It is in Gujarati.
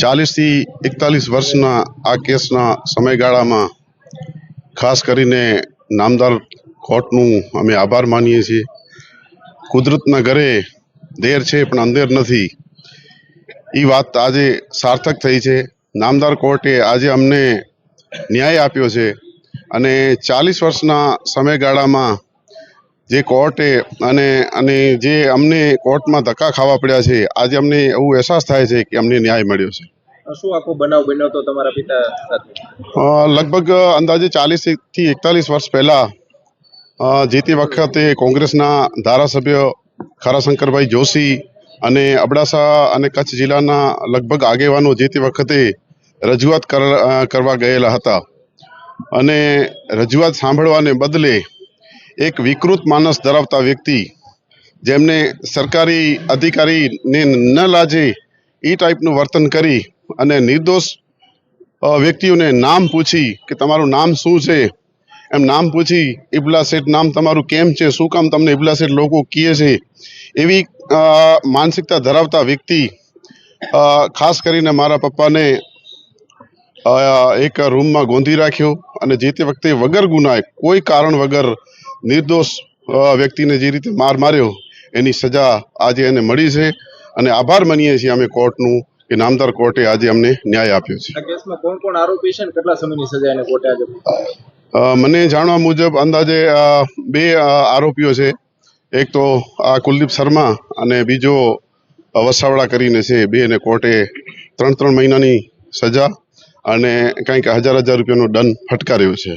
ચાલીસથી એકતાલીસ વર્ષના આ કેસના સમયગાળામાં ખાસ કરીને નામદાર કોર્ટનું અમે આભાર માનીએ છીએ. કુદરતના ઘરે દેર છે પણ અંધેર નથી. એ વાત આજે સાર્થક થઈ છે. નામદાર કોર્ટે આજે અમને ન્યાય આપ્યો છે અને ચાલીસ વર્ષના સમયગાળામાં જે કોર્ટે અને અને જે અમને કોર્ટમાં ધક્કા ખાવા પડ્યા છે આજે અમને એવું અહેસાસ થાય છે કે અમને ન્યાય મળ્યો છે. શું આખો બનાવ બન્યો તો તમારા પિતા સાથે? લગભગ અંદાજે ચાલીસથી એકતાલીસ વર્ષ પહેલા જે તે વખતે કોંગ્રેસના ધારાસભ્ય ખરાશંકરભાઈ જોશી અને અબડાસા અને કચ્છ જિલ્લાના લગભગ આગેવાનો જે તે વખતે રજૂઆત કર- કરવા ગયેલા હતા. અને રજૂઆત સાંભળવાને બદલે એક વિકૃત માનસ ધરાવતા વ્યક્તિ જેમને સરકારી અધિકારીને ન લાજે એ ટાઈપનું વર્તન કરી અને નિર્દોષ વ્યક્તિઓને નામ પૂછી કે તમારું નામ શું છે? એમ નામ પૂછી, ઇબલા શેઠ, નામ તમારું કેમ છે? શું કામ તમને ઇબલા શેઠ લોકો કહે છે? એવી માનસિકતા ધરાવતા વ્યક્તિ ખાસ કરીને મારા પપ્પાને એક રૂમમાં ગોંધી રાખ્યો અને જે તે વખતે વગર ગુનાએ કોઈ કારણ વગર નિર્દોષ વ્યક્તિને જે રીતે માર માર્યો એની સજા આજે એને મળી છે અને આભાર માનીએ છીએ અમે કોર્ટનું કે નામદાર કોર્ટે આજે અમને ન્યાય આપ્યો છે. કોણ કોણ આરોપી છે કેટલા સમયની સજા એને કોર્ટે આજે મને જાણવા મુજબ અંદાજે બે આરોપીઓ છે. એક તો આ કુલદીપ શર્મા અને બીજો વસાવડા કરીને છે. બેને કોર્ટે ત્રણ ત્રણ મહિનાની સજા અને કંઈક હજાર હજાર રૂપિયાનો દંડ ફટકાર્યો છે.